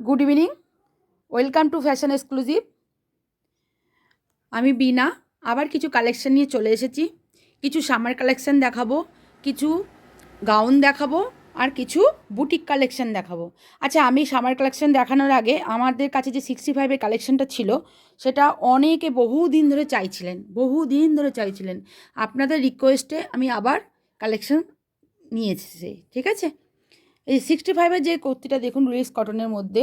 Good evening welcome to fashion exclusive আমি বিনা, আবার কিছু কালেকশন নিয়ে চলে এসেছি। কিছু সামার কালেকশন দেখাবো, কিছু গাউন দেখাবো, আর কিছু বুটিক কালেকশন দেখাবো। আচ্ছা আমি সামার কালেকশন দেখানোর আগে আমাদের কাছে যে সিক্সটি ফাইভের কালেকশনটা ছিল, সেটা অনেকে বহু দিন ধরে চাইছিলেন বহু দিন ধরে চাইছিলেন। আপনাদের রিকোয়েস্টে আমি আবার কালেকশন নিয়ে এসেছি, ঠিক আছে? এই সিক্সটি ফাইভের যে কুর্তিটা দেখুন রিলস কটনের মধ্যে।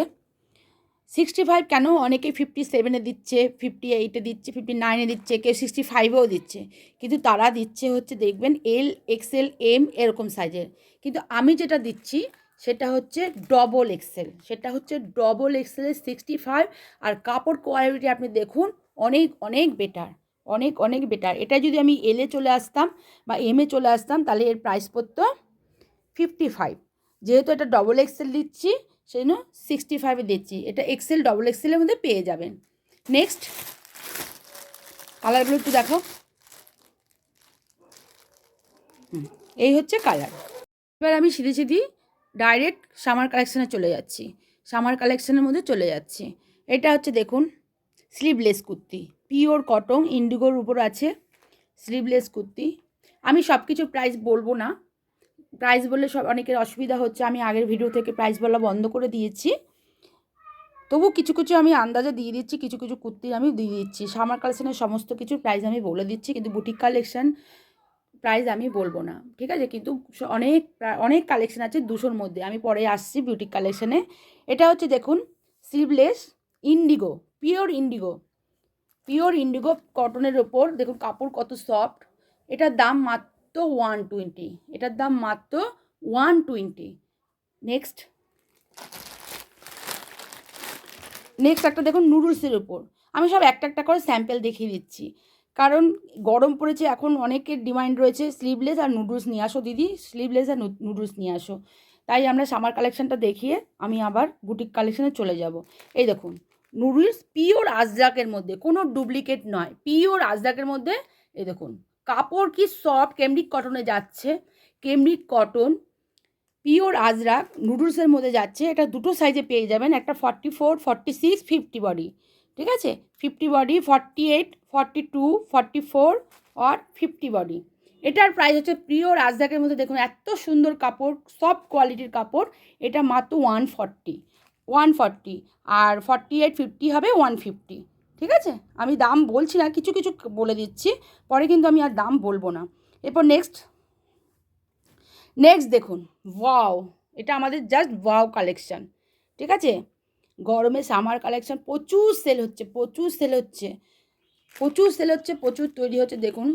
সিক্সটি ফাইভ কেন অনেকে ফিফটি সেভেনে দিচ্ছে ফিফটি এইটে দিচ্ছে ফিফটি নাইনে দিচ্ছে, কেউ সিক্সটি ফাইভেও দিচ্ছে। কিন্তু তারা দিচ্ছে হচ্ছে, দেখবেন এল এক্সেল এম এরকম সাইজের কিন্তু আমি যেটা দিচ্ছি, সেটা হচ্ছে ডবল এক্সেল সেটা হচ্ছে ডবল এক্সেলের সিক্সটি ফাইভ আর কাপড় কোয়ালিটি আপনি দেখুন, অনেক অনেক বেটার অনেক অনেক বেটার এটা যদি আমি এলে চলে আসতাম বা এমে চলে আসতাম, তাহলে এর প্রাইস পড়তো ফিফটি ফাইভ যেহেতু এটা ডবল এক্সেল দিচ্ছি, সেই জন্য সিক্সটি ফাইভে দিচ্ছি। এটা এক্সেল ডবল এক্সেলের মধ্যে পেয়ে যাবেন। নেক্সট কালারগুলো একটু দেখো এই হচ্ছে কালার এবার আমি সিধে সিধি ডাইরেক্ট সামার কালেকশানে চলে যাচ্ছি। সামার কালেকশানের মধ্যে চলে যাচ্ছি। এটা হচ্ছে দেখুন স্লিভলেস কুর্তি। পিওর কটন ইন্ডিগোর উপর আছে স্লিভলেস কুর্তি। আমি সব কিছু প্রাইস বলব না। প্রাইস বললে সব অনেকের অসুবিধা হচ্ছে। আমি আগের ভিডিও থেকে প্রাইস বলা বন্ধ করে দিয়েছি। তবু কিছু কিছু আমি আন্দাজে দিয়ে দিচ্ছি, কিছু কিছু কুর্তি আমি দিয়ে দিচ্ছি। সামার কালেকশনের সমস্ত কিছু প্রাইস আমি বলে দিচ্ছি, কিন্তু বুটিক কালেকশান প্রাইস আমি বলব না। ঠিক আছে? কিন্তু অনেক অনেক কালেকশান আছে দুশোর মধ্যে। আমি পরে আসছি বিউটিক কালেকশানে এটা হচ্ছে দেখুন sleeveless indigo pure indigo pure indigo কটনের ওপর। দেখুন, কাপড় কত সফট এটার দাম মাত্র ওয়ান টোয়েন্টি এটার দাম মাত্র ওয়ান টোয়েন্টি নেক্সট নেক্সট একটা দেখুন নুডলসের ওপর আমি সব একটা একটা করে স্যাম্পেল দেখিয়ে দিচ্ছি। কারণ গরম পড়েছে, এখন অনেকের ডিমান্ড রয়েছে স্লিভলেস আর নুডলস নিয়ে আসো দিদি। স্লিভলেস আর নুডলস নিয়ে আসো। তাই আমরা সামার কালেকশানটা দেখিয়ে আমি আবার বুটিক কালেকশানে চলে যাব। এই দেখুন নুডলস পিওর আজরাকের মধ্যে, কোনো ডুপ্লিকেট নয়। পিওর আজরাকের মধ্যে, এই দেখুন। কাপড় কি সফট? কেমব্রিক কটনে যাচ্ছে? কেমব্রিক কটন পিওর আজরাক নুডলসের মধ্যে যাচ্ছে। এটা দুটো সাইজে পেয়ে যাবেন। একটা forty four forty six fifty body ঠিক আছে? Fifty body forty eight forty two forty four আর ফিফটি বডি এটার প্রাইস হচ্ছে পিওর আজরাকের মধ্যে দেখুন, এত সুন্দর কাপড় সফট কোয়ালিটির কাপড়। এটা মাত্র ওয়ান ফর্টি ওয়ান ফর্টি আর ফর্টি এইট ফিফটি হবে ওয়ান ফিফটি ঠিক আছে? আমি দাম বলছি না, কিছু কিছু বলে দিচ্ছি, পরে কিন্তু আমি আর দাম বলব না। এরপর নেক্সট নেক্সট দেখুন ওয়াও এটা আমাদের জাস্ট ওয়াও কালেকশান ঠিক আছে? গরমে সামার কালেকশান প্রচুর সেল হচ্ছে, প্রচুর সেল হচ্ছে, প্রচুর সেল হচ্ছে, প্রচুর তৈরি হচ্ছে, দেখুন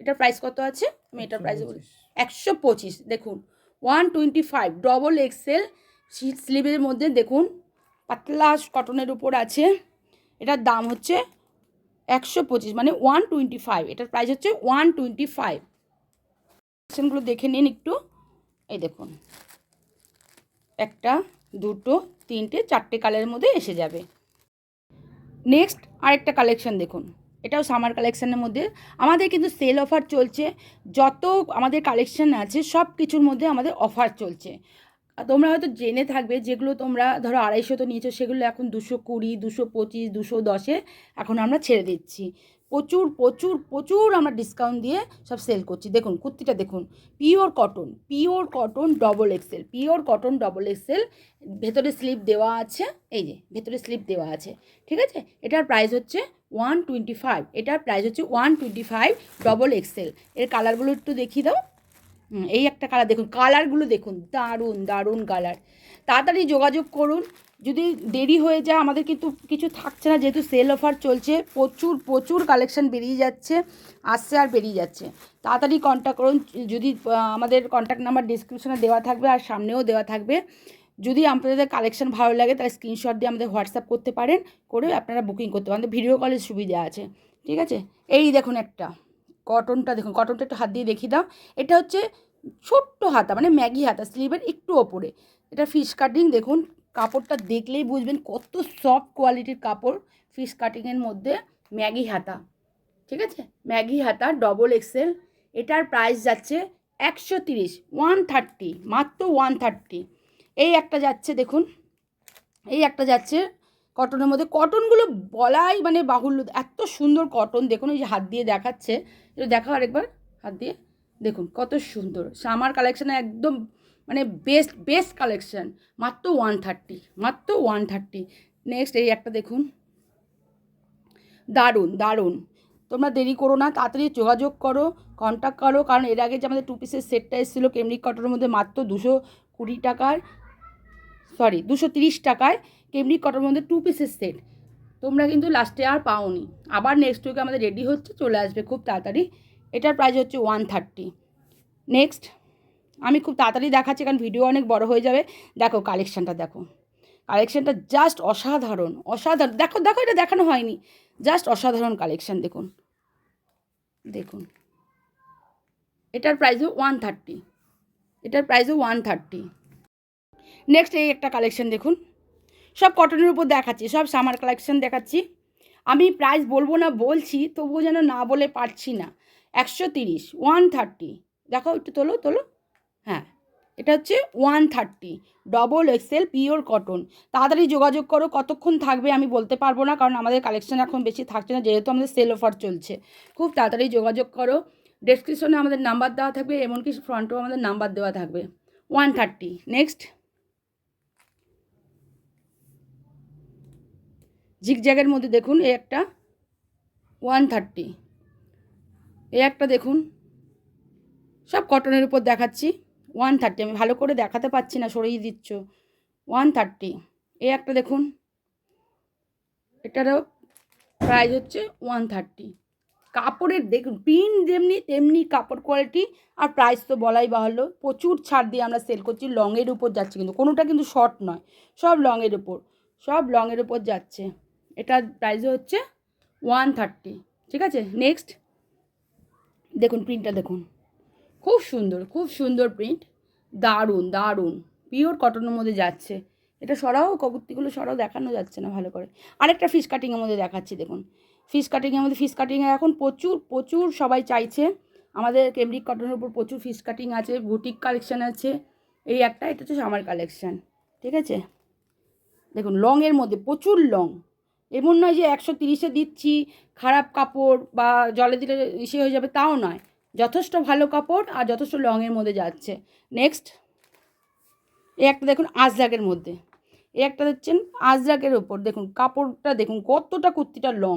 এটার প্রাইস কত আছে? আমি এটার প্রাইস বলি, একশো পঁচিশ, দেখুন one twenty five double XL স্লিভের মধ্যে দেখুন, পাতলা কটনের উপর আছে। এটার দাম হচ্ছে একশো পঁচিশ মানে ওয়ান টোয়েন্টি ফাইভ এটার প্রাইস হচ্ছে ওয়ান টোয়েন্টি ফাইভ কালেকশনগুলো দেখে নিন একটু। এই দেখুন। একটা, দুটো, তিনটে, চারটে কালারের মধ্যে এসে যাবে। নেক্সট আরেকটা কালেকশন দেখুন। এটাও সামার কালেকশানের মধ্যে। আমাদের কিন্তু সেল অফার চলছে। যত আমাদের কালেকশান আছে সব কিছুর মধ্যে আমাদের অফার চলছে। তোমরা হয়তো জেনে থাকবে যেগুলো তোমরা ধরো আড়াইশো তো নিয়েছো, সেগুলো এখন দুশো কুড়ি, দুশো পঁচিশ, দুশো দশে এখন আমরা ছেড়ে দিচ্ছি। প্রচুর প্রচুর প্রচুর আমরা ডিসকাউন্ট দিয়ে সব সেল করছি। দেখুন, কুর্তিটা দেখুন pure cotton pure cotton double XL pure cotton double XL ভেতরে স্লিপ দেওয়া আছে, এই যে ভেতরে স্লিপ দেওয়া আছে, ঠিক আছে? এটার প্রাইস হচ্ছে ওয়ান টোয়েন্টি ফাইভ এটার প্রাইস হচ্ছে one twenty five double XL এর কালারগুলো একটু দেখিয়ে দাও। এই একটা কালার দেখুন কালারগুলো দেখুন, দারুণ দারুণ কালার তাড়াতাড়ি যোগাযোগ করুন, যদি দেরি হয়ে যায়, আমাদের কিন্তু কিছু থাকছে না, যেহেতু সেল অফার চলছে, প্রচুর প্রচুর কালেকশান বেরিয়ে যাচ্ছে, আসছে আর বেরিয়ে যাচ্ছে। তাড়াতাড়ি কন্ট্যাক্ট করুন, যদি আমাদের কন্ট্যাক্ট নাম্বার ডিসক্রিপশনে দেওয়া থাকবে আর সামনেও দেওয়া থাকবে। যদি আপনাদের কালেকশান ভালো লাগে, তাহলে স্ক্রিনশট দিয়ে আমাদের হোয়াটসঅ্যাপ করতে পারেন করে আপনারা বুকিং করতে পারেন। ভিডিও কলের সুবিধা আছে, ঠিক আছে? এই দেখুন একটা। কটনটা দেখুন কটনটা একটু হাত দিয়ে দেখিয়ে দাও। এটা হচ্ছে ছোট্ট হাতা মানে ম্যাগি হাতা, স্লিভের একটু ওপরে। এটা ফিশ কাটিং দেখুন, কাপড়টা দেখলেই বুঝবেন কত সফট কোয়ালিটির কাপড় ফিশ কাটিংয়ের মধ্যে ম্যাগি হাতা। ঠিক আছে? ম্যাগি হাতা ডবল এক্সেল এটার প্রাইস যাচ্ছে একশো তিরিশ ওয়ান থার্টি মাত্র ওয়ান থার্টি এই একটা যাচ্ছে, দেখুন, এই একটা যাচ্ছে কটনের মধ্যে। কটনগুলো বলাই মানে বাহুল্য। এত সুন্দর কটন। দেখুন, এই যে হাত দিয়ে দেখাচ্ছে। এটা দেখা আরেকবার। হাত দিয়ে। দেখুন, কত সুন্দর। সামার কালেকশানে একদম মানে বেস্ট বেস্ট কালেকশান মাত্র ওয়ান থার্টি মাত্র ওয়ান থার্টি নেক্সট এই একটা দেখুন। দারুণ দারুণ। তোমরা দেরি করো না, তাড়াতাড়ি যোগাযোগ করো কন্ট্যাক্ট করো। কারণ এর আগে যে আমাদের টু পিসের সেটটা এসেছিল কেমরিক কটনের মধ্যে মাত্র দুশো কুড়ি টাকার। সরি, দুশো তিরিশ টাকায় কেমরিক কটনের মধ্যে টু পিসের সেট তোমরা কিন্তু লাস্টে আর পাওনি। আবার নেক্সট উইকে আমাদের রেডি হচ্ছে, চলে আসবে খুব তাড়াতাড়ি। এটার প্রাইস হচ্ছে ওয়ান থার্টি নেক্সট আমি খুব তাড়াতাড়ি দেখাচ্ছি, কারণ ভিডিও অনেক বড় হয়ে যাবে। দেখো কালেকশানটা দেখো। কালেকশানটা জাস্ট অসাধারণ অসাধারণ। দেখো দেখো, এটা দেখানো হয়নি। জাস্ট অসাধারণ কালেকশান দেখুন। দেখুন। এটার প্রাইসও ওয়ান থার্টি এটার প্রাইসও ওয়ান থার্টি নেক্সট এই একটা কালেকশান দেখুন। সব কটনের উপর দেখাচ্ছি, সব সামার কালেকশান দেখাচ্ছি। আমি প্রাইস বলব না, বলছি, তবুও যেন না বলে পারছি না। একশো তিরিশ ওয়ান থার্টি দেখো একটু তোলো তোলো। হ্যাঁ এটা হচ্ছে one thirty double XL pure cotton তাড়াতাড়ি যোগাযোগ করো, কতক্ষণ থাকবে আমি বলতে পারব না, কারণ আমাদের কালেকশন এখন বেশি থাকছে না, যেহেতু আমাদের সেল অফার চলছে। খুব তাড়াতাড়ি যোগাযোগ করো। ডেসক্রিপশনে আমাদের নাম্বার দেওয়া থাকবে, এমনকি ফ্রন্টেও আমাদের নাম্বার দেওয়া থাকবে। ওয়ান থার্টি নেক্সট ঝিকজ্যাগের মধ্যে দেখুন এই একটা ওয়ান থার্টি। এই একটা দেখুন, সব কটনের উপর দেখাচ্ছি, ওয়ান থার্টি। আমি ভালো করে দেখাতে পাচ্ছি না, সরিয়ে দিচ্ছ। One thirty. এই একটা দেখুন, এটারও প্রাইস হচ্ছে ওয়ান থার্টি। কাপড়ের দেখুন প্রিন্ট যেমনি, তেমনি কাপড় কোয়ালিটি আর প্রাইস তো বলাই বাহলো প্রচুর ছাড় দিয়ে আমরা সেল করছি লংয়ের উপর যাচ্ছে কিন্তু, কোনোটা কিন্তু শর্ট নয়, সব লংয়ের উপর, সব লংয়ের উপর যাচ্ছে। এটার প্রাইস হচ্ছে ওয়ান থার্টি ঠিক আছে? নেক্সট দেখুন প্রিন্টটা দেখুন। খুব সুন্দর খুব সুন্দর প্রিন্ট দারুণ দারুণ। পিওর কটনের মধ্যে যাচ্ছে। এটা সরাও কবুর্তিগুলো সরাও, দেখানো যাচ্ছে না ভালো করে। আরেকটা ফিশ কাটিংয়ের মধ্যে দেখাচ্ছি, দেখুন। ফিশ কাটিংয়ের মধ্যে ফিশ কাটিংয়ে এখন প্রচুর প্রচুর সবাই চাইছে। আমাদের কেমব্রিক কটনের উপর প্রচুর ফিশ কাটিং আছে বুটিক কালেকশান আছে। এই একটা, এটা হচ্ছে আমার কালেকশান ঠিক আছে? দেখুন লংয়ের মধ্যে, প্রচুর লং এমন নয় যে একশো তিরিশে দিচ্ছি, খারাপ কাপড় বা জলে দিলে ইসে হয়ে যাবে, তাও নয়। যথেষ্ট ভালো কাপড় আর যথেষ্ট লংয়ের মধ্যে যাচ্ছে। নেক্সট এ একটা দেখুন আজরাকের মধ্যে। এ একটা দেখছেন আজরাকের ওপর দেখুন, কাপড়টা দেখুন, কতটা কুর্তিটার লং,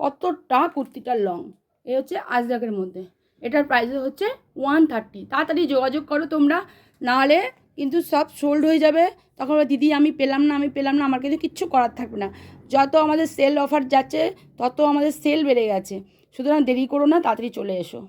কতটা কুর্তিটার লং। এ হচ্ছে আজরাকের মধ্যে। এটার প্রাইস হচ্ছে ওয়ান থার্টি তাড়াতাড়ি যোগাযোগ করো তোমরা, নাহলে কিন্তু সব সোল্ড হয়ে যাবে। তখন দিদি, আমি পেলাম না, আমি পেলাম না, আমার কিন্তু কিচ্ছু করার থাকবে না। যত আমাদের সেল অফার যাচ্ছে, তত আমাদের সেল বেড়ে গেছে। সুতরাং দেরি করো না, তাড়াতাড়ি চলে এসো।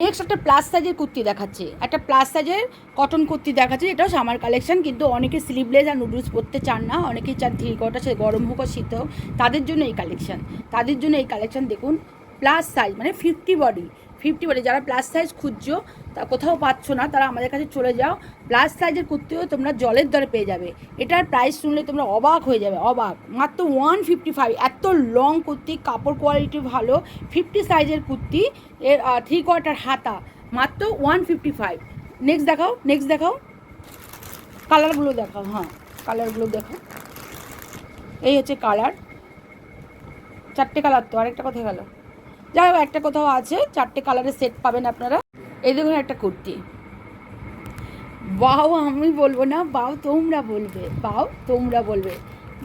নেক্সট একটা প্লাস সাইজের কুর্তি দেখাচ্ছে। একটা প্লাস সাইজের কটন কুর্তি দেখাচ্ছে, এটাও সামার কালেকশন কিন্তু অনেকে স্লিভলেস আর নুডলস পরতে চান না। অনেকেই চান থ্রি কটা সে গরম হোক আর শীত হোক, তাদের জন্য এই কালেকশন তাদের জন্য এই কালেকশন দেখুন প্লাস সাইজ মানে ফিফটি বডি ফিফটি বডি যারা প্লাস সাইজ খুঁজছো তা কোথাও পাচ্ছ না, তারা আমাদের কাছে চলে যাও। প্লাস সাইজের কুর্তিও তোমরা জলের দরে পেয়ে যাবে। এটার প্রাইস শুনলে তোমরা অবাক হয়ে যাবে, অবাক। মাত্র ওয়ান ফিফটি ফাইভ এত লং কুর্তি, কাপড় কোয়ালিটি ভালো ফিফটি সাইজের কুর্তি, এর থ্রি কোয়ার্টার হাতা, মাত্র ওয়ান ফিফটি ফাইভ নেক্সট দেখাও নেক্সট দেখাও। কালারগুলো দেখাও হ্যাঁ কালারগুলো দেখাও। এই হচ্ছে কালার চারটে কালার তো, আরেকটা কোথায় গেল? যাই হোক, একটা কোথাও আছে, চারটে কালারের সেট পাবেন আপনারা। এই দেখুন একটা কুর্তি। বাও আমি বলব না বাও তোমরা বলবে বাও তোমরা বলবে।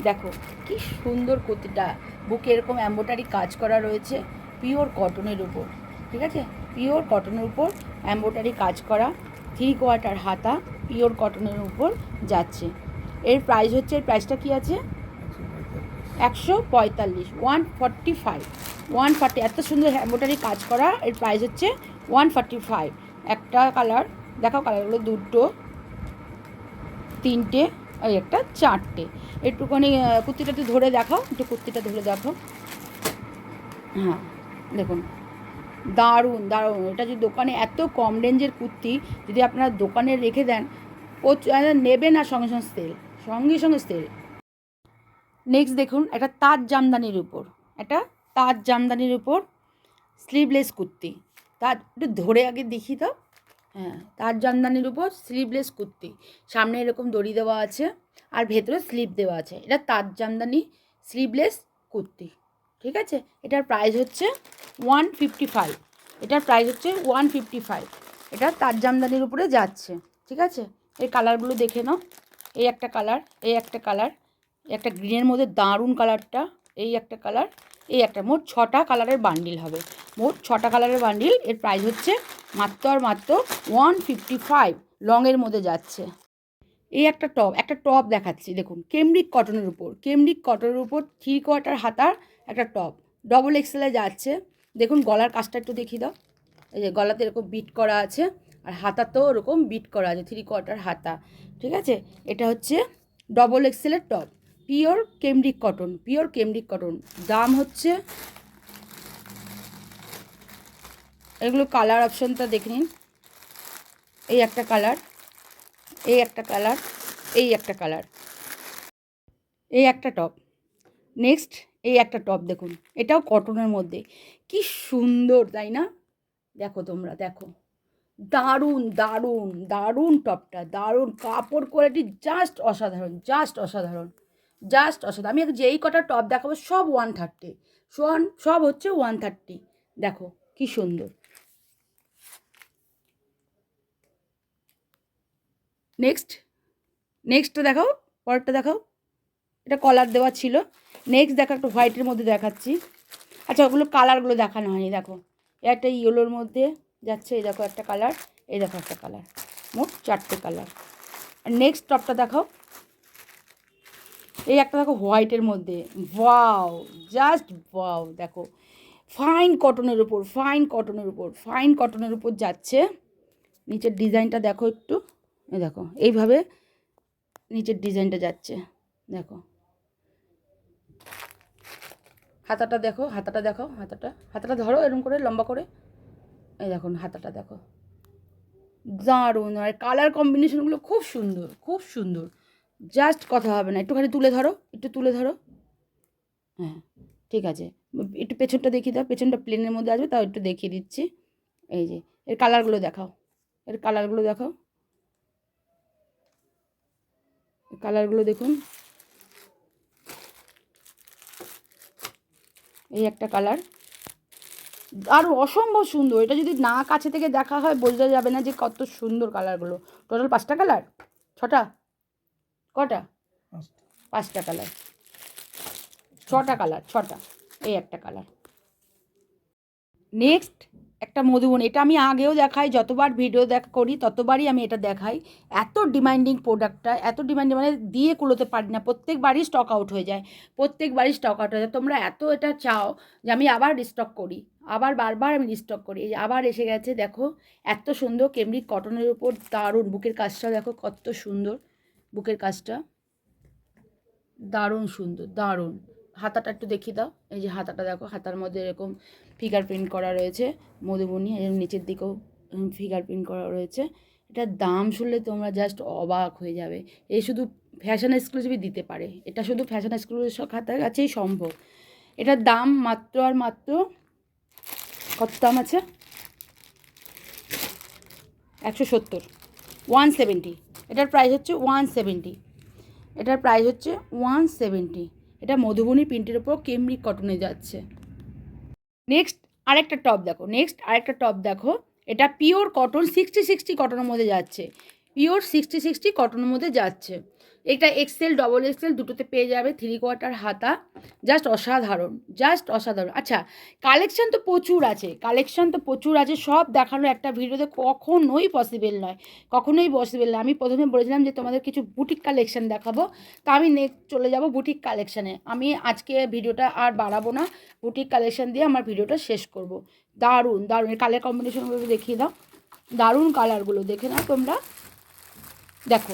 দেখো, কি সুন্দর কুর্তিটা। বুকে এরকম অ্যাম্বোটারি কাজ করা রয়েছে পিওর কটনের উপর, ঠিক আছে? পিওর কটনের উপর অ্যাম্বোটারি কাজ করা থ্রি কোয়ার্টার হাতা পিওর কটনের উপর যাচ্ছে। এর প্রাইস হচ্ছে, এর প্রাইসটা কী আছে? একশো পঁয়তাল্লিশ one forty five one forty এত সুন্দর এম্বোটারি কাজ করা, এর প্রাইস হচ্ছে ওয়ান ফর্টি ফাইভ একটা কালার দেখাও কালারগুলো দুটো, তিনটে ওই একটা চারটে। একটুখানি কুর্তিটা একটু ধরে দেখাও, একটু কুর্তিটা ধরে দেখো হ্যাঁ দেখুন। দারুণ দারুণ। এটা যদি দোকানে এত কম রেঞ্জের কুর্তি যদি আপনারা দোকানে রেখে দেন নেবে না সঙ্গে সঙ্গে সেল, সঙ্গে সঙ্গে সেল। নেক্সট দেখুন, একটা তাজ জামদানির উপর, একটা তাজ জামদানির উপর স্লিভলেস কুর্তি। তার একটু ধরে আগে দেখি তো। হ্যাঁ তার জামদানির উপর স্লিভলেস কুর্তি। সামনে এরকম দড়ি দেওয়া আছে আর ভেতরে স্লিপ দেওয়া আছে। এটা তার জামদানি স্লিভলেস কুর্তি। ঠিক আছে? এটার প্রাইস হচ্ছে ওয়ান ফিফটি ফাইভ এটার প্রাইস হচ্ছে ওয়ান ফিফটি ফাইভ এটা তার জামদানির উপরে যাচ্ছে। ঠিক আছে? এই কালারগুলো দেখে নাও। এই একটা কালার এই একটা কালার একটা গ্রিনের মধ্যে দারুণ কালারটা এই একটা কালার এই একটা। মোট ছটা কালারের বান্ডিল হবে। মোট ছটা কালারের বান্ডিল। এর প্রাইস হচ্ছে মাত্র আর মাত্র ওয়ান ফিফটি ফাইভ লংয়ের মধ্যে যাচ্ছে। এই একটা টপ একটা টপ দেখাচ্ছি। দেখুন কেমব্রিক কটনের উপর। কেমব্রিক কটনের উপর থ্রি কোয়ার্টার হাতার একটা টপ ডবল এক্সেলে যাচ্ছে। দেখুন, গলার কাজটা একটু দেখিয়ে দাও। এই যে গলাতে এরকম বিট করা আছে আর হাতাতেও ওরকম বিট করা আছে থ্রি কোয়ার্টার হাতা। ঠিক আছে? এটা হচ্ছে double এক্সেলের top pure cambric cotton pure cambric cotton দাম হচ্ছে এগুলো কালার অপশনটা দেখে নিন। এই একটা কালার এই একটা কালার এই একটা কালার এই একটা টপ নেক্সট এই একটা টপ দেখুন। এটাও কটনের মধ্যে। কি সুন্দর, তাই না? দেখো তোমরা, দেখো। দারুণ দারুণ দারুণ টপটা দারুণ কাপড় কোয়ালিটি জাস্ট অসাধারণ জাস্ট অসাধারণ জাস্ট অসাধারণ। আমি যেই কটা টপ দেখাবো, সব ওয়ান থার্টি সব হচ্ছে ওয়ান থার্টি দেখো, কি সুন্দর। নেক্সট নেক্সটটা দেখাও, পরেরটা দেখাও। এটা কলার দেওয়া ছিল। নেক্সট দেখো একটা হোয়াইটের মধ্যে দেখাচ্ছি। আচ্ছা ওগুলো কালারগুলো দেখানো হয়নি, দেখো। একটা ইয়েলোর মধ্যে যাচ্ছে, এই দেখো একটা কালার এই দেখো একটা কালার মোট চারটে কালার আর নেক্সট টপটা দেখাও। এই একটা দেখো হোয়াইটের মধ্যে। ওয়াও জাস্ট ওয়াও দেখো। ফাইন কটনের উপর ফাইন কটনের উপর ফাইন কটনের উপর যাচ্ছে। নিচের ডিজাইনটা দেখো একটু। দেখো, এইভাবে নিচের ডিজাইনটা যাচ্ছে, দেখো। হাতাটা দেখো হাতাটা দেখো, হাতাটা হাতাটা ধরো এরকম করে, লম্বা করে। এই দেখুন হাতাটা দেখো। দারুণ, আর কালার কম্বিনেশনগুলো খুব সুন্দর খুব সুন্দর। জাস্ট কথা হবে না, একটুখানি তুলে ধরো, একটু তুলে ধরো। হ্যাঁ ঠিক আছে। একটু পেছনটা দেখিয়ে দাও, পেছনটা প্লেনের মধ্যে আসবে, তাও একটু দেখিয়ে দিচ্ছি। এই যে, এর কালারগুলো দেখাও, এর কালারগুলো দেখাও। কালারগুলো দেখুন। এই একটা কালার। আর অসম্ভব সুন্দর। এটা যদি না কাছে থেকে দেখা হয়, বোঝা যাবে না যে কত সুন্দর কালারগুলো। টোটাল পাঁচটা কালার? ছটা? কটা? পাঁচটা কালার। ছটা কালার, ছটা। এই একটা কালার। নেক্সট একটা মধুবন, এটা আমি আগেও দেখাই, যতবার ভিডিও দেখ, করি, ততবারই আমি এটা দেখাই। এত ডিমান্ডিং প্রোডাক্টটা এত ডিমান্ডিং মানে দিয়ে কুলোতে পারি না, প্রত্যেকবারই স্টক আউট হয়ে যায়, প্রত্যেকবারই স্টক আউট হয়ে যায়। তোমরা এত এটা চাও যে আমি আবার রিস্টক করি, আবার বারবার আমি রিস্টক করি, এই আবার এসে গেছে, দেখো, এত সুন্দর কেমব্রিক কটনের উপর দারুণ, বুকের কাজটা দেখো কত সুন্দর, বুকের কাজটা, দারুণ সুন্দর, দারুণ। হাতাটা একটু দেখিয়ে দাও। এই যে হাতাটা দেখো, হাতার মধ্যে এরকম ফিগার প্রিন্ট করা রয়েছে, মধুবনী, এর নিচের দিকেও ফিগার প্রিন্ট করা রয়েছে। এটার দাম শুনলে তোমরা জাস্ট অবাক হয়ে যাবে। এই শুধু ফ্যাশন এক্সক্লুসিভই দিতে পারে। এটা শুধু ফ্যাশন এক্সক্লুসিভ খাতার কাছেই সম্ভব। এটার দাম মাত্র আর মাত্র কত দাম আছে? একশো সত্তর। ওয়ান সেভেন্টি এটার প্রাইস হচ্ছে ওয়ান সেভেন্টি এটার প্রাইস হচ্ছে ওয়ান সেভেন্টি এটা মধুবনী প্রিন্টের ওপর কেমব্রিক কটনে যাচ্ছে। নেক্সট আরেকটা টপ দেখো। নেক্সট আরেকটা টপ দেখো। এটা পিওর কটন সিক্সটি সিক্সটি কটনের মধ্যে যাচ্ছে। পিওর সিক্সটি সিক্সটি কটনের মধ্যে যাচ্ছে। এটা এক্সেল ডবল এক্সেল দুটোতে পেয়ে যাবে থ্রি কোয়ার্টার হাতা জাস্ট অসাধারণ জাস্ট অসাধারণ। আচ্ছা কালেকশন তো প্রচুর আছে কালেকশন তো প্রচুর আছে, সব দেখানো একটা ভিডিওতে কখনোই পসিবল নয়, কখনোই পসিবল নয়। আমি প্রথমে বলেছিলাম যে তোমাদের কিছু বুটিক কালেকশন দেখাবো, তা আমি নেক্সট চলে যাব বুটিক কালেকশানে আমি আজকে ভিডিওটা আর বাড়াবো না বুটিক কালেকশন দিয়ে আমার ভিডিওটা শেষ করব। দারুণ দারুণ কালার কম্বিনেশনগুলো দেখিয়ে দাও। দারুণ কালারগুলো দেখে নাও তোমরা। দেখো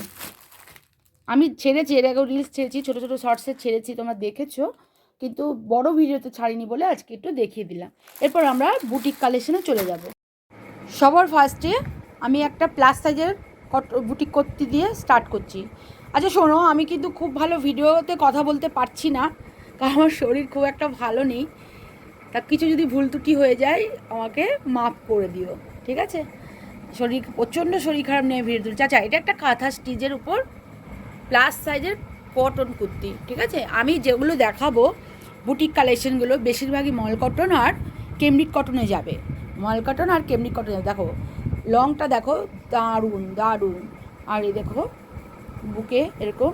আমি ছেড়েছি, এর আগেও রিলস ছেড়েছি, ছোটো ছোটো শর্টসে ছেড়েছি, তোমরা দেখেছ। কিন্তু বড় ভিডিওতে ছাড়িনি বলে আজকে একটু দেখিয়ে দিলাম। এরপর আমরা বুটিক কালেকশনে চলে যাব। সবার ফার্স্টে আমি একটা প্লাস সাইজের কট বুটিক করতে দিয়ে স্টার্ট করছি। আচ্ছা শোনো, আমি কিন্তু খুব ভালো ভিডিওতে কথা বলতে পারছি না, কারণ আমার শরীর খুব একটা ভালো নেই। তা কিছু যদি ভুল ত্রুটি হয়ে যায়, আমাকে মাফ করে দিও, ঠিক আছে? শরীর, প্রচণ্ড শরীর খারাপ নিয়ে ভিডিও তুলছি আচ্ছা এটা একটা কাঁথা স্টিচের উপর প্লাস সাইজের কটন কুর্তি, ঠিক আছে? আমি যেগুলো দেখাবো বুটিক কালেকশনগুলো বেশিরভাগই মল কটন আর কেমরিক কটনে যাবে। মল কটন আর কেমরিক কটনে দেখো লংটা দেখো, দারুণ দারুণ। আর এই দেখো, বুকে এরকম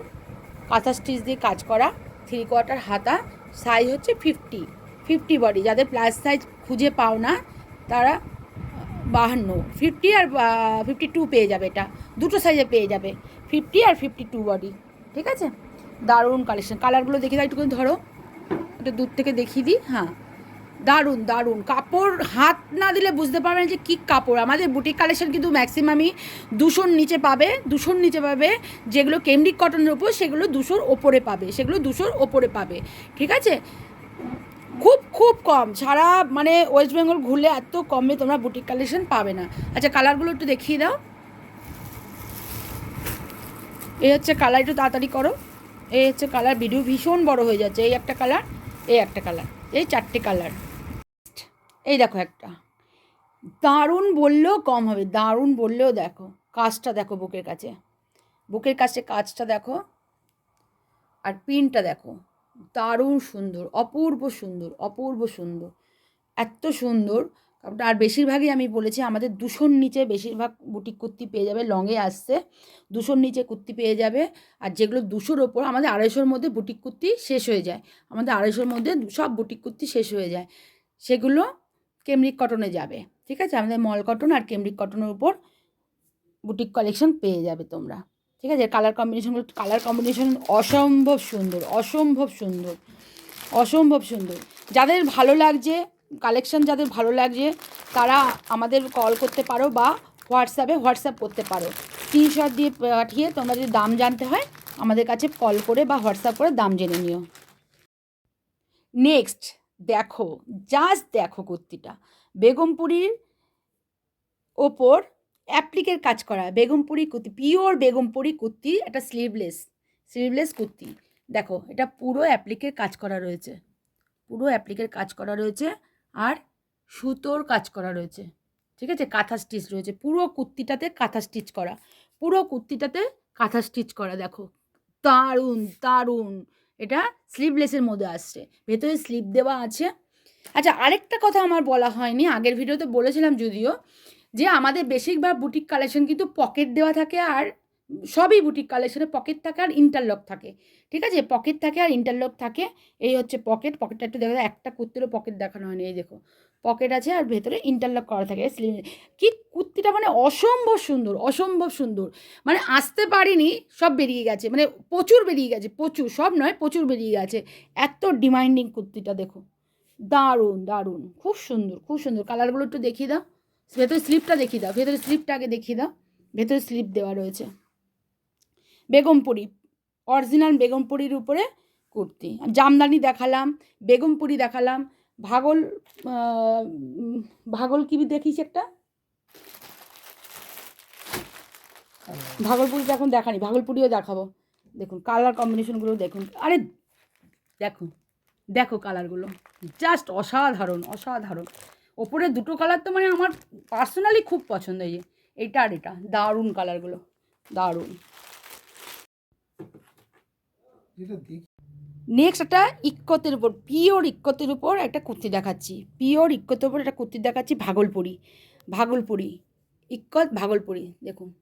কাঁথা স্টিচ দিয়ে কাজ করা থ্রি কোয়ার্টার হাতা সাইজ হচ্ছে ফিফটি ফিফটি বডি যাদের প্লাস সাইজ খুঁজে পাও না, তারা বাহান্ন ফিফটি আর ফিফটি টু পেয়ে যাবে এটা। দুটো সাইজে পেয়ে যাবে। ফিফটি আর ফিফটি টু বডি ঠিক আছে? দারুণ কালেকশন কালারগুলো দেখে দাও একটুখানি, ধরো। একটু দূর থেকে দেখিয়ে দিই হ্যাঁ। দারুণ দারুণ। কাপড়, হাত না দিলে বুঝতে পারবেন যে কী কাপড়। আমাদের বুটিক কালেকশন কিন্তু ম্যাক্সিমামই দুশোর নিচে পাবে, দুশোর নিচে পাবে। যেগুলো কেমডিক কটনের ওপর সেগুলো দুশোর ওপরে পাবে। সেগুলো দুশোর ওপরে পাবে, ঠিক আছে? খুব খুব কম। সারা মানে ওয়েস্ট বেঙ্গল ঘুরলে এত কমে তোমরা বুটিক কালেকশন পাবে না। আচ্ছা কালারগুলো একটু দেখিয়ে দাও। এই হচ্ছে কালার একটু তাড়াতাড়ি করো। এই হচ্ছে কালার ভিডিও ভীষণ বড় হয়ে যাচ্ছে। এই একটা কালার এই একটা কালার এই চারটে কালার এই দেখো একটা। দারুণ বললেও কম হবে, দারুণ বললেও দেখো। কাজটা দেখো বুকের কাছে। বুকের কাছে কাজটা দেখো আর পিনটা দেখো। দারুণ সুন্দর, অপূর্ব সুন্দর অপূর্ব সুন্দর। এত সুন্দর। আর বেশিরভাগই আমি বলেছি আমাদের দুশোর নিচে বেশিরভাগ বুটিক কুর্তি পেয়ে যাবে লংয়ে আসছে, দুশোর নিচে কুর্তি পেয়ে যাবে। আর যেগুলো দুশোর ওপর, আমাদের আড়াইশোর মধ্যে বুটিক কুর্তি শেষ হয়ে যায়। আমাদের আড়াইশোর মধ্যে সব বুটিক কুর্তি শেষ হয়ে যায়। সেগুলো কেমরিক কটনে যাবে, ঠিক আছে? আমাদের মল কটন আর কেমরিক কটনের উপর বুটিক কালেকশন পেয়ে যাবে তোমরা, ঠিক আছে? কালার কম্বিনেশনগুলো কালার কম্বিনেশন অসম্ভব সুন্দর অসম্ভব সুন্দর অসম্ভব সুন্দর। যাদের ভালো লাগছে কালেকশন যাদের ভালো লাগছে, তারা আমাদের কল করতে পারো বা হোয়াটসঅ্যাপে হোয়াটসঅ্যাপ করতে পারো। স্ক্রিনশট দিয়ে পাঠিয়ে তোমরা যদি দাম জানতে হয়, আমাদের কাছে কল করে বা হোয়াটসঅ্যাপ করে দাম জেনে নিও। নেক্সট দেখো জাস্ট দেখো কুর্তিটা। বেগমপুরীর ওপর অ্যাপ্লিকের কাজ করা, বেগমপুরি কুর্তি পিওর বেগমপুরি কুর্তি, একটা স্লিভলেস স্লিভলেস কুর্তি। দেখো, এটা পুরো অ্যাপ্লিকের কাজ করা রয়েছে। পুরো অ্যাপ্লিকের কাজ করা রয়েছে। আর সুতোর কাজ করা রয়েছে। ঠিক আছে? কাঁথা স্টিচ রয়েছে। পুরো কুর্তিটাতে কাঁথা স্টিচ করা। পুরো কুর্তিটাতে কাঁথা স্টিচ করা, দেখো। দারুণ দারুণ। এটা স্লিভলেসের মধ্যে আসছে। ভেতরে স্লিভ দেওয়া আছে। আচ্ছা আরেকটা কথা আমার বলা হয়নি। আগের ভিডিওতে বলেছিলাম যদিও যে আমাদের বেশিরভাগ বুটিক কালেকশন কিন্তু পকেট দেওয়া থাকে আর সবই বুটিক কালেকশনে পকেট থাকে আর ইন্টারলক থাকে। ঠিক আছে? পকেট থাকে আর ইন্টারলক থাকে। এই হচ্ছে পকেট পকেটটা একটু দেখা, একটা কুর্তিরও পকেট দেখানো হয়নি, এই দেখো। পকেট আছে আর ভেতরে ইন্টারলক করা থাকে। স্লিভ কি কুর্তিটা মানে অসম্ভব সুন্দর অসম্ভব সুন্দর। মানে আসতে পারিনি, সব বেরিয়ে গেছে। মানে প্রচুর বেরিয়ে গেছে, প্রচুর, সব নয়, প্রচুর বেরিয়ে গেছে। এত ডিমান্ডিং কুর্তিটা দেখো। দারুণ দারুণ। খুব সুন্দর খুব সুন্দর। কালারগুলো একটু দেখিয়ে দাও। ভেতরে স্লিপটা দেখিয়ে দাও। ভেতরে স্লিপটা আগে দেখিয়ে দাও। ভেতরে স্লিপ দেওয়া রয়েছে। বেগমপুরি অরিজিনাল বেগমপুরির উপরে কুর্তি। জামদানি দেখালাম বেগমপুরি দেখালাম, ভাগল ভাগল কি দেখিস একটা? ভাগলপুরিটা এখন দেখানি ভাগলপুরিও দেখাবো। দেখুন কালার কম্বিনেশনগুলো দেখুন। আরে দেখুন দেখো কালারগুলো জাস্ট অসাধারণ অসাধারণ। ওপরে দুটো কালার তো মানে আমার পার্সোনালি খুব পছন্দ, এই যে। এইটা আর এটা, দারুণ কালারগুলো দারুণ। নেক্সট একটা ইক্কতের উপর, পিওর ইক্কতের উপর একটা কুর্তি দেখাচ্ছি। পিওর ইক্কতের উপর একটা কুর্তি দেখাচ্ছি ভাগলপুরি। ভাগলপুরি। ইক্কত ভাগলপুরি, দেখুন।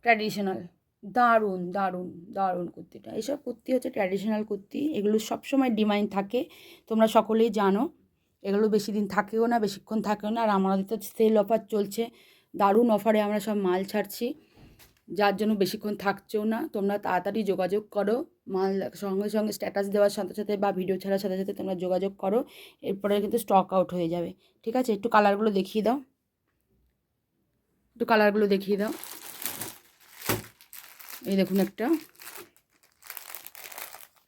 ট্র্যাডিশনাল দারুণ দারুণ দারুণ কুর্তিটা। এইসব কুর্তি হচ্ছে ট্র্যাডিশনাল কুর্তি। এগুলো সবসময় ডিমান্ড থাকে। তোমরা সকলেই জানো। এগুলো বেশি দিন থাকেও না, বেশিক্ষণ থাকেও না। আর আমাদের তো সেল অফার চলছে। দারুণ অফারে আমরা সব মাল ছাড়ছি। যার জন্য বেশিক্ষণ থাকছেও না। তোমরা তাড়াতাড়ি যোগাযোগ করো। মাল সঙ্গে সঙ্গে স্ট্যাটাস দেওয়ার সাথে সাথে বা ভিডিও ছাড়ার সাথে সাথে তোমরা যোগাযোগ করো। এরপরে কিন্তু স্টক আউট হয়ে যাবে। ঠিক আছে? একটু কালারগুলো দেখিয়ে দাও। একটু কালারগুলো দেখিয়ে দাও। এই দেখুন একটা।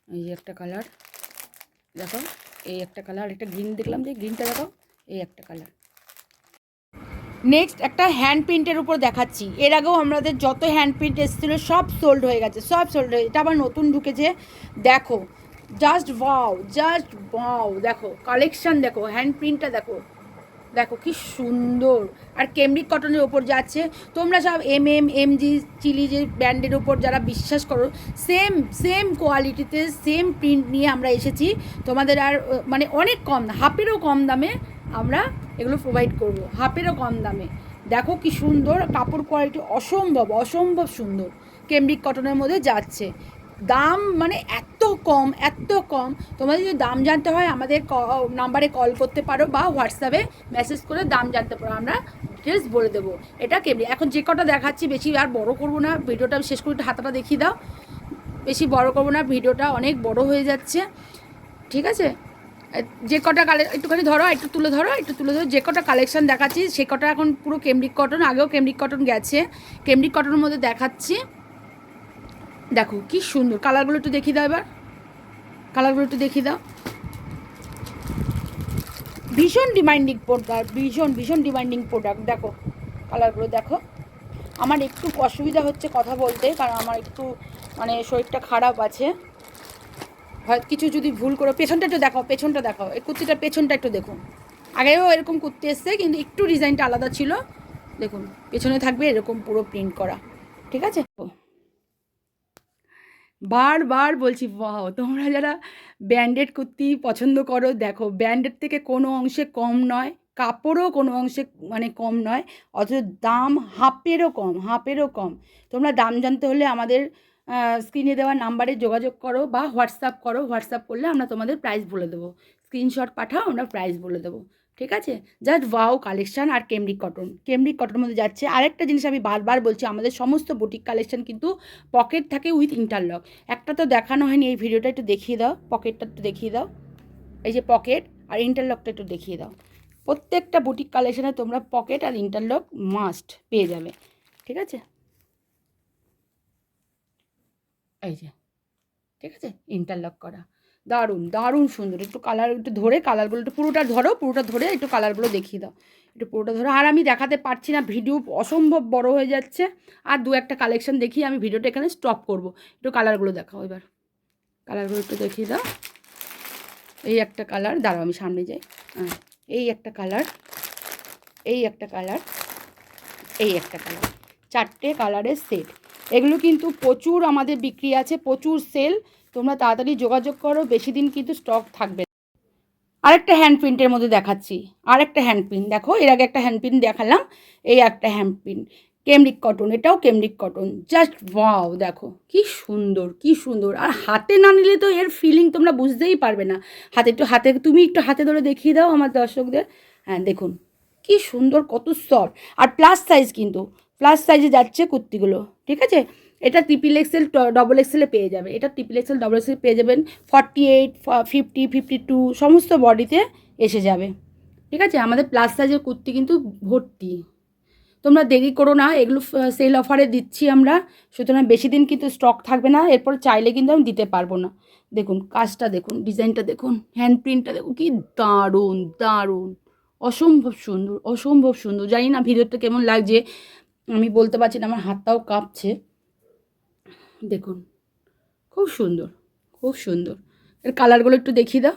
এই একটা কালার দেখো? এই একটা কালার একটা গ্রিন দেখলাম যে গ্রিনটা দেখো? এই একটা কালার নেক্সট একটা হ্যান্ড প্রিন্টের উপর দেখাচ্ছি। এর আগেও আমাদের যত হ্যান্ড প্রিন্ট এসেছিল, সব সোল্ড হয়ে গেছে, সব সোল্ড হয়ে এটা আবার নতুন ঢুকেছে, দেখো। জাস্ট ওয়াও জাস্ট ওয়াও দেখো। কালেকশন দেখো হ্যান্ড প্রিন্টটা দেখো। দেখো কি সুন্দর। আর কেমব্রিক কটনের ওপর যাচ্ছে। তোমরা সব M M M G chilli যে ব্র্যান্ডের ওপর যারা বিশ্বাস করো সেম সেম কোয়ালিটিতে সেম প্রিন্ট নিয়ে আমরা এসেছি। তোমাদের আর মানে অনেক কম, হাফেরও কম দামে আমরা এগুলো প্রোভাইড করব। হাফেরও কম দামে। দেখো কি সুন্দর, কাপড় কোয়ালিটি অসম্ভব অসম্ভব সুন্দর। কেমব্রিক কটনের মধ্যে যাচ্ছে। দাম মানে এত কম এত কম। তোমাদের যদি দাম জানতে হয়, আমাদের নাম্বারে কল করতে পারো বা হোয়াটসঅ্যাপে মেসেজ করে দাম জানতে পারো। আমরা ডিটেলস বলে দেবো। এটা কেমনি এখন যে কটা দেখাচ্ছি, বেশি আর বড় করব না। ভিডিওটা শেষ করে হাতাটা দেখিয়ে দাও। বেশি বড় করব না। ভিডিওটা অনেক বড় হয়ে যাচ্ছে। ঠিক আছে? যে কটা কালে, একটুখানি ধরো, একটু তুলে ধরো, একটু তুলে ধরো, যে কটা কালেকশন দেখাচ্ছি, সে কটা এখন পুরো কেমব্রিক কটন আগেও কেমব্রিক কটন গেছে। কেমব্রিক কটনের মধ্যে দেখাচ্ছি। দেখো, কি সুন্দর। কালারগুলো একটু দেখিয়ে দাও এবার। কালারগুলো একটু দেখিয়ে দাও। ভীষণ ডিমান্ডিং প্রোডাক্ট ভীষণ ভীষণ ডিমান্ডিং প্রোডাক্ট দেখো কালারগুলো দেখো। আমার একটু অসুবিধা হচ্ছে কথা বলতে, কারণ আমার একটু মানে শরীরটা খারাপ আছে। হয়তো কিছু যদি ভুল করো, পেছনটা একটু দেখাও, পেছনটা দেখাও, এই কুর্তিটার পেছনটা একটু দেখুন। আগেও এরকম কুর্তি এসছে, কিন্তু একটু ডিজাইনটা আলাদা ছিল। দেখুন, পেছনে থাকবে এরকম পুরো প্রিন্ট করা, ঠিক আছে? বারবার বলছি বাহ তোমরা যারা ব্র্যান্ডেড কুর্তি পছন্দ করো, দেখো ব্র্যান্ডেড থেকে কোনো অংশে কম নয়, কাপড়ও কোনো অংশে মানে কম নয়, অথচ দাম হাফেরও কম হাফেরও কম। তোমরা দাম জানতে হলে আমাদের স্ক্রিনে দেওয়া নাম্বারে যোগাযোগ করো বা হোয়াটসঅ্যাপ করো। হোয়াটসঅ্যাপ করলে আমরা তোমাদের প্রাইস বলে দেবো। স্ক্রিনশট পাঠাও, আমরা প্রাইস বলে দেবো। ঠিক আছে? জাস্ট ওয়াও কালেকশান আর কেমব্রিক কটন কেমব্রিক কটনের মধ্যে যাচ্ছে। আরেকটা জিনিস আমি বারবার বলছি, আমাদের সমস্ত বুটিক কালেকশান কিন্তু পকেট থাকে উইথ ইন্টারলক একটা তো দেখানো হয়নি, এই ভিডিওটা একটু দেখিয়ে দাও। পকেটটা একটু দেখিয়ে দাও। এই যে পকেট আর ইন্টারলকটা একটু দেখিয়ে দাও। প্রত্যেকটা বুটিক কালেকশানে তোমরা পকেট আর ইন্টারলক মাস্ট পেয়ে যাবে। ঠিক আছে? এই যে, ঠিক আছে? ইন্টারলক করা। দারুণ দারুণ সুন্দর। একটু কালার একটু ধরে কালারগুলো একটু পুরোটা ধরো, পুরোটা ধরে একটু কালারগুলো দেখিয়ে দাও। একটু পুরোটা ধরো। আর আমি দেখাতে পারছি না ভিডিও অসম্ভব বড় হয়ে যাচ্ছে। আর দু একটা কালেকশন দেখিয়ে আমি ভিডিওটা এখানে স্টপ করব। একটু কালারগুলো দেখাও এবার। কালারগুলো একটু দেখিয়ে দাও। এই একটা কালার দাঁড়াও আমি সামনে যাই। হ্যাঁ এই একটা কালার এই একটা কালার এই একটা কালার চারটে কালারের সেট এগুলো কিন্তু প্রচুর আমাদের বিক্রি আছে, প্রচুর সেল তোমরা তাড়াতাড়ি যোগাযোগ করো, বেশি দিন কিন্তু স্টক থাকবে। আরেকটা হ্যান্ড প্রিন্টের মধ্যে দেখাচ্ছি। আরেকটা হ্যান্ড প্রিন্ট দেখো, এর আগে একটা হ্যান্ড প্রিন্ট দেখালাম, এই একটা হ্যান্ড প্রিন্ট কেমরিক কটন এটাও কেমরিক কটন জাস্ট ওয়াও দেখো, কি সুন্দর কি সুন্দর। আর হাতে না নিলে তো এর ফিলিং তোমরা বুঝতেই পারবে না। হাতে একটু হাতে, তুমি একটু হাতে ধরে দেখিয়ে দাও আমার দর্শকদের। হ্যাঁ দেখুন, কি সুন্দর, কত সফট আর প্লাস সাইজ কিন্তু প্লাস সাইজে যাচ্ছে কুর্তিগুলো, ঠিক আছে? এটা ট্রিপল এক্সেল ডবল এক্সেলে পেয়ে যাবে। এটা ট্রিপল এক্সেল ডবল এক্সেল পেয়ে যাবেন forty eight fifty fifty two সমস্ত বডিতে এসে যাবে, ঠিক আছে? আমাদের প্লাস সাইজের কুর্তি কিন্তু ভর্তি। তোমরা দেরি করো না, এগুলো সেল অফারে দিচ্ছি আমরা। সুতরাং বেশি দিন কিন্তু স্টক থাকবে না, এরপর চাইলে কিন্তু আমি দিতে পারব না। দেখুন, কাজটা দেখুন, ডিজাইনটা দেখুন হ্যান্ড প্রিন্টটা দেখুন, কি দারুণ দারুণ, অসম্ভব সুন্দর অসম্ভব সুন্দর। জানি না ভিডিওটা কেমন লাগছে আমি বলতে পারছি না, আমার হাতটাও কাঁপছে। দেখুন, খুব সুন্দর খুব সুন্দর। এর কালারগুলো একটু দেখিয়ে দাও,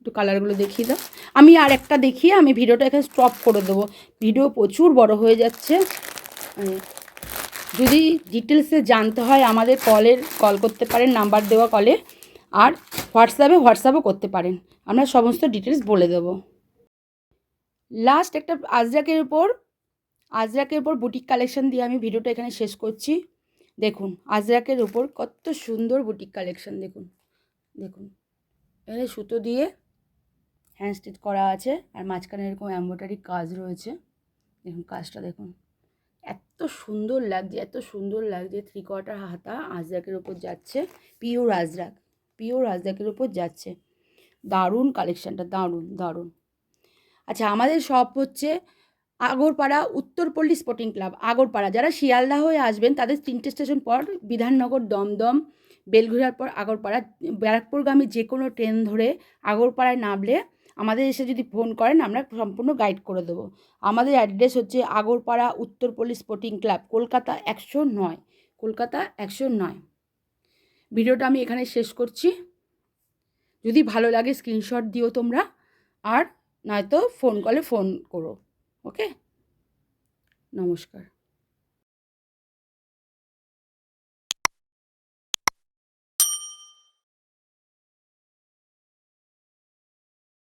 একটু কালারগুলো দেখিয়ে দাও। আমি আর একটা দেখিয়ে আমি ভিডিওটা এখানে স্টপ করে দেবো। ভিডিও প্রচুর বড় হয়ে যাচ্ছে। মানে যদি ডিটেলসে জানতে হয়, আমাদের কলের কল করতে পারেন নাম্বার দেওয়া কলে আর হোয়াটসঅ্যাপে হোয়াটসঅ্যাপও করতে পারেন। আমরা সমস্ত ডিটেলস বলে দেবো। লাস্ট একটা আজরাকের উপর আজরাকের উপর বুটিক কালেকশন দিয়ে আমি ভিডিওটা এখানে শেষ করছি। দেখুন, আজরাকের উপর কত সুন্দর বুটিক কালেকশন দেখুন। দেখুন, এখানে সুতো দিয়ে হ্যান্ড স্টিচ করা আছে আর মাঝখানে এরকম এম্ব্রয়ডারি কাজ রয়েছে। দেখুন, কাজটা দেখুন। এত সুন্দর লাগছে, এত সুন্দর লাগছে থ্রি কোয়ার্টার হাতা আজরাকের উপর যাচ্ছে পিওর আজরাক পিওর আজরাকের উপর যাচ্ছে। দারুণ কালেকশানটা দারুণ দারুণ। আচ্ছা আমাদের শপ হচ্ছে আগরপাড়া উত্তরপল্লী স্পোর্টিং ক্লাব আগরপাড়া। যারা শিয়ালদা হয়ে আসবেন, তাদের তিনটে স্টেশন পর বিধাননগর, দমদম বেলঘুরার পর আগরপাড়া। ব্যারাকপুরগামী যে কোনো ট্রেন ধরে আগরপাড়ায় নামলে আমাদের এসে যদি ফোন করেন, আমরা সম্পূর্ণ গাইড করে দেবো। আমাদের অ্যাড্রেস হচ্ছে আগরপাড়া উত্তরপল্লী স্পোর্টিং ক্লাব কলকাতা একশো নয়, কলকাতা একশো নয়। ভিডিওটা আমি এখানে শেষ করছি। যদি ভালো লাগে, স্ক্রিনশট দিও তোমরা, আর নয়তো ফোন কলে ফোন করো। ওকে নমস্কার